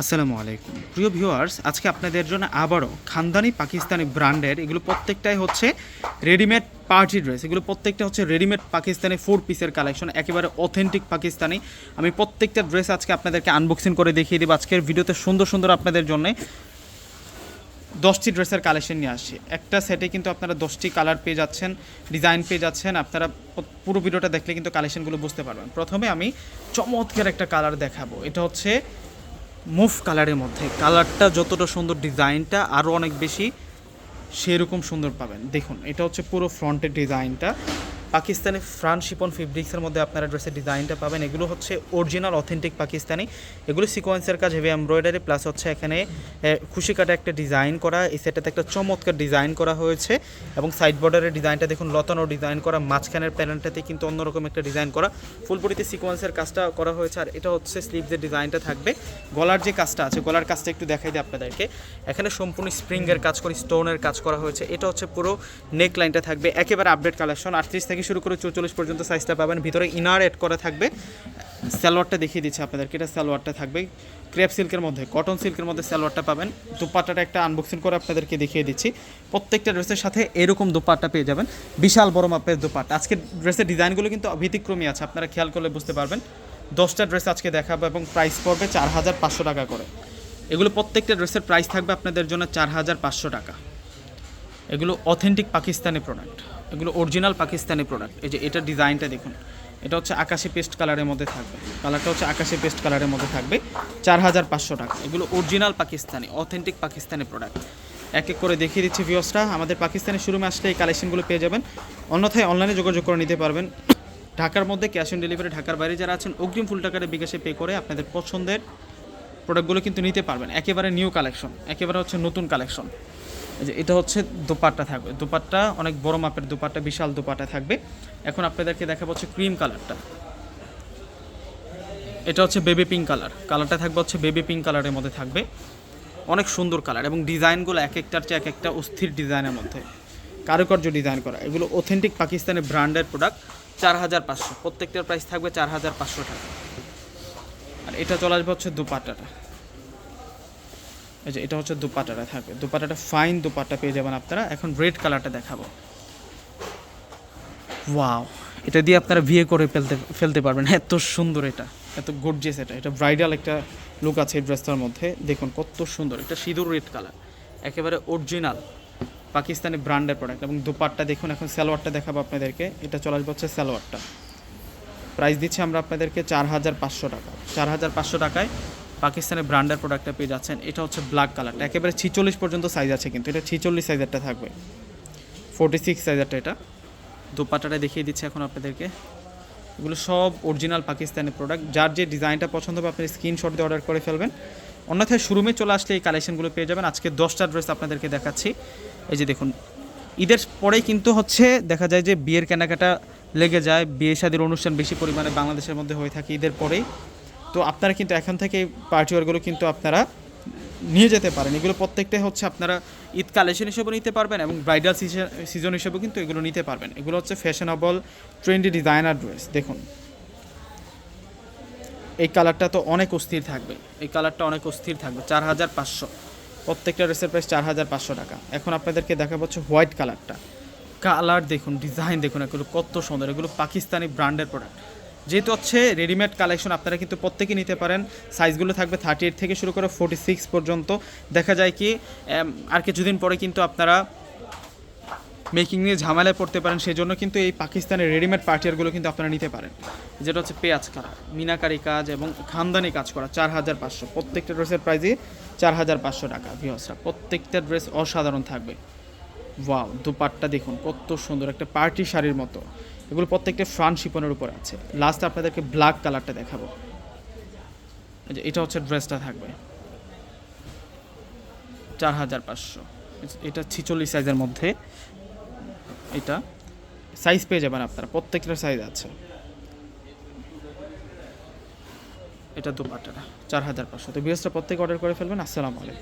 আসসালামু আলাইকুম। প্রিয় ভিউয়ার্স, আজকে আপনাদের জন্য আবারও খানদানি পাকিস্তানি ব্র্যান্ডের, এগুলো প্রত্যেকটাই হচ্ছে রেডিমেড পার্টি ড্রেস এগুলো প্রত্যেকটা হচ্ছে রেডিমেড পাকিস্তানি ফোর পিসের কালেকশন একেবারে অথেন্টিক পাকিস্তানি। আমি প্রত্যেকটা ড্রেস আজকে আপনাদেরকে আনবক্সিং করে দেখিয়ে দেবো। আজকের ভিডিওতে সুন্দর সুন্দর আপনাদের জন্য দশটি ড্রেসের কালেকশন নিয়ে আসছি। একটা সেটে কিন্তু আপনারা দশটি কালার পেয়ে যাচ্ছেন ডিজাইন পেয়ে যাচ্ছেন, আপনারা পুরো ভিডিওটা দেখলে কিন্তু কালেকশনগুলো বুঝতে পারবেন। প্রথমে আমি চমৎকার একটা কালার দেখাবো। এটা হচ্ছে মুভ কালারের মধ্যে। কালারটা যতটা সুন্দর, ডিজাইনটা আরও অনেক বেশি সেরকম সুন্দর পাবেন। দেখুন, এটা হচ্ছে পুরো ফ্রন্টের ডিজাইনটা। পাকিস্তানি ফ্রান্ট শিপন ফেব্রিক্সের মধ্যে আপনারা ড্রেসের ডিজাইনটা পাবেন। এগুলো হচ্ছে অরিজিনাল অথেন্টিক পাকিস্তানি। এগুলো সিকোয়েন্সের কাজ হেভি এমব্রয়ডারি প্লাস হচ্ছে এখানে খুশি কাটা একটা ডিজাইন করা। এই সেটাতে একটা চমৎকার ডিজাইন করা হয়েছে। এবং সাইড বর্ডারের ডিজাইনটা দেখুন, লতানো ডিজাইন করা। মাঝখানের প্যানেলটাতে কিন্তু অন্যরকম একটা ডিজাইন করা। ফুলপরিতে সিকোয়েন্সের কাজটা করা হয়েছে। আর এটা হচ্ছে স্লিভসের ডিজাইনটা থাকবে। গলার যে কাজটা আছে, গলার কাজটা একটু দেখাই দিই আপনাদেরকে। এখানে সম্পূর্ণ স্প্রিংয়ের কাজ করে স্টোনের কাজ করা হয়েছে। এটা হচ্ছে পুরো নেক লাইনটা থাকবে। একেবারে আপডেট কালেকশন আটত্রিশ থেকে শুরু করে চৌচল্লিশ পর্যন্ত সাইজটা পাবেন। ভিতরে ইনার এড করা থাকবে। সালোয়ারটা দেখিয়ে দিচ্ছে আপনাদেরকে, এটা সালোয়ারটা থাকবে। ক্রেপ সিল্কের মধ্যে কটন সিল্কের মধ্যে সালোয়ারটা পাবেন। দুপাট্টাটা একটা আনবক্সিং করে আপনাদেরকে দেখিয়ে দিচ্ছি। প্রত্যেকটা ড্রেসের সাথে এরকম দুপাট্টা পেয়ে যাবেন। বিশাল বড় মাপের দুপাট্টা। আজকে ড্রেসের ডিজাইনগুলো কিন্তু ব্যতিক্রমী আছে, আপনারা খেয়াল করলে বুঝতে পারবেন। দশটা ড্রেস আজকে দেখাবো এবং প্রাইস পড়বে চার হাজার পাঁচশো টাকা করে। এগুলো প্রত্যেকটা ড্রেসের প্রাইস থাকবে আপনাদের জন্য চার হাজার পাঁচশো টাকা। এগুলো অথেন্টিক পাকিস্তানি প্রোডাক্ট এগুলো অরিজিনাল পাকিস্তানি প্রোডাক্ট এই যে এটা ডিজাইনটা দেখুন, এটা হচ্ছে আকাশি পেস্ট কালারের মধ্যে থাকবে। কালারটা হচ্ছে আকাশি পেস্ট কালারের মধ্যে থাকবে, চার হাজার পাঁচশো টাকা। এগুলো original Pakistani authentic Pakistani product এক এক করে দেখিয়ে দিচ্ছি ভিউসরা আমাদের পাকিস্তানি শোরুমে আসলে এই কালেকশনগুলো পেয়ে যাবেন। অন্যথায় অনলাইনে যোগাযোগ করে নিতে পারবেন। ঢাকার মধ্যে ক্যাশ অন ডেলিভারি ঢাকার বাইরে যারা আছেন, অগ্রিম ফুল টাকারে বিকাশে পে করে আপনাদের পছন্দের প্রোডাক্টগুলো কিন্তু নিতে পারবেন। একেবারে নিউ কালেকশন একেবারে হচ্ছে নতুন কালেকশন যে এটা হচ্ছে দোপাট্টা থাকবে। দোপাট্টা অনেক বড় মাপের দোপাট্টা, বিশাল দোপাট্টা থাকবে। এখন আপনাদেরকে দেখাবো হচ্ছে ক্রিম কালারটা এটা হচ্ছে বেবি পিঙ্ক কালার কালারটা থাকবে হচ্ছে বেবি পিঙ্ক কালারের মধ্যে থাকবে। অনেক সুন্দর কালার এবং ডিজাইনগুলো এক একটার চেয়ে এক একটা অস্থির ডিজাইনের মধ্যে। কারুকার্য ডিজাইন করা। এগুলো অথেন্টিক পাকিস্তানি ব্র্যান্ডের প্রোডাক্ট চার হাজার পাঁচশো। প্রত্যেকটার প্রাইস থাকবে চার হাজার পাঁচশো টাকা। আর এটা চলে আসবে হচ্ছে দুপাট্টাটা। এই যে এটা হচ্ছে দুপাটাটা থাকবে দুপাটাটা ফাইন দুপাট্টা পেয়ে যাবেন আপনারা। এখন রেড কালারটা দেখাবো। ওয়াও এটা দিয়ে আপনারা বিয়ে করে ফেলতে ফেলতে পারবেন। এত সুন্দর এটা, এত গর্জিয়াস এটা। এটা ব্রাইডাল একটা লুক আছে এই ড্রেসটার মধ্যে। দেখুন কত সুন্দর, এটা সিঁদুর রেড কালার একেবারে অরিজিনাল পাকিস্তানি ব্র্যান্ডের প্রোডাক্ট এবং দুপাট্টা দেখুন, এখন সালোয়ারটা দেখাবো আপনাদেরকে। এটা চলে আসবে হচ্ছে সালোয়ারটা। প্রাইস দিচ্ছি আমরা আপনাদেরকে চার হাজার পাঁচশো টাকা। চার হাজার পাঁচশো টাকায় পাকিস্তানের ব্র্যান্ডের প্রোডাক্টটা পেয়ে যাচ্ছেন। এটা হচ্ছে ব্ল্যাক কালারটা একেবারে ছিচল্লিশ পর্যন্ত সাইজ আছে কিন্তু। এটা ছিচল্লিশ সাইজারটা থাকবে। ফোর্টি সিক্স সাইজারটা এটা। দুপাটাটা দেখিয়ে দিচ্ছি এখন আপনাদেরকে। এগুলো সব অরিজিনাল পাকিস্তানি প্রোডাক্ট যার যে ডিজাইনটা পছন্দ হবে, আপনি স্ক্রিনশট দিয়ে অর্ডার করে ফেলবেন। অন্যথায় শোরুমে চলে আসলে এই কালেকশনগুলো পেয়ে যাবেন। আজকে দশটা ড্রেস আপনাদেরকে দেখাচ্ছি। এই যে দেখুন, ঈদের পরেই কিন্তু হচ্ছে, দেখা যায় যে বিয়ের কেনাকাটা লেগে যায়। বিয়ে শাদির অনুষ্ঠান বেশি পরিমাণে বাংলাদেশের মধ্যে হয়ে থাকে। ঈদের পরেই তো আপনারা কিন্তু এখন থেকে পার্টি ওয়ারগুলো কিন্তু আপনারা নিয়ে যেতে পারেন। এগুলো প্রত্যেকটাই হচ্ছে আপনারা ঈদ কালেকশন হিসেবেও নিতে পারবেন এবং ব্রাইডাল সিজন হিসেবেও কিন্তু এগুলো নিতে পারবেন। এগুলো হচ্ছে ফ্যাশনেবল ট্রেন্ডি ডিজাইনার ড্রেস দেখুন। এই কালারটা তো অনেক অস্থির থাকবে। এই কালারটা অনেক অস্থির থাকবে, চার হাজার পাঁচশো। প্রত্যেকটা ড্রেসের প্রাইস চার হাজার পাঁচশো টাকা। এখন আপনাদেরকে দেখাবো হচ্ছে হোয়াইট কালারটা কালার দেখুন ডিজাইন দেখুন, এগুলো কত সুন্দর। এগুলো পাকিস্তানি ব্র্যান্ডের প্রোডাক্ট যেহেতু হচ্ছে রেডিমেড কালেকশন আপনারা কিন্তু প্রত্যেকে নিতে পারেন। সাইজগুলো থাকবে থার্টি এইট থেকে শুরু করে ফোর্টি সিক্স পর্যন্ত। দেখা যায় কি আর কিছুদিন পরে কিন্তু আপনারা মেকিং নিয়ে ঝামেলায় পড়তে পারেন, সেজন্য কিন্তু এই পাকিস্তানের রেডিমেড পার্টিয়ারগুলো কিন্তু আপনারা নিতে পারেন। যেটা হচ্ছে পেঁয়াজ কালার মিনাকারি কাজ এবং খানদানি কাজ করা, চার হাজার পাঁচশো। প্রত্যেকটা ড্রেসের প্রাইসই চার হাজার পাঁচশো টাকা ভিওসরা প্রত্যেকটা ড্রেস অসাধারণ থাকবে। ওয়াও, দুপাট্টা দেখুন, কত সুন্দর, একটা পার্টি শাড়ির মতো। এগুলো প্রত্যেকটা ফ্রান্ট শিপনের উপর আছে। লাস্ট আপনাদেরকে ব্ল্যাক কালারটা দেখাবো। এটা হচ্ছে ড্রেসটা থাকবে। চার হাজার পাঁচশো। এটা ছিচল্লিশ সাইজের মধ্যে। এটা সাইজ পেয়ে যাবেন আপনারা প্রত্যেকটা সাইজ আছে। এটা দুপাট্টাটা, চার হাজার পাঁচশো। তো বিএসটা প্রত্যেকে অর্ডার করে ফেলবেন। আসসালামু আলাইকুম।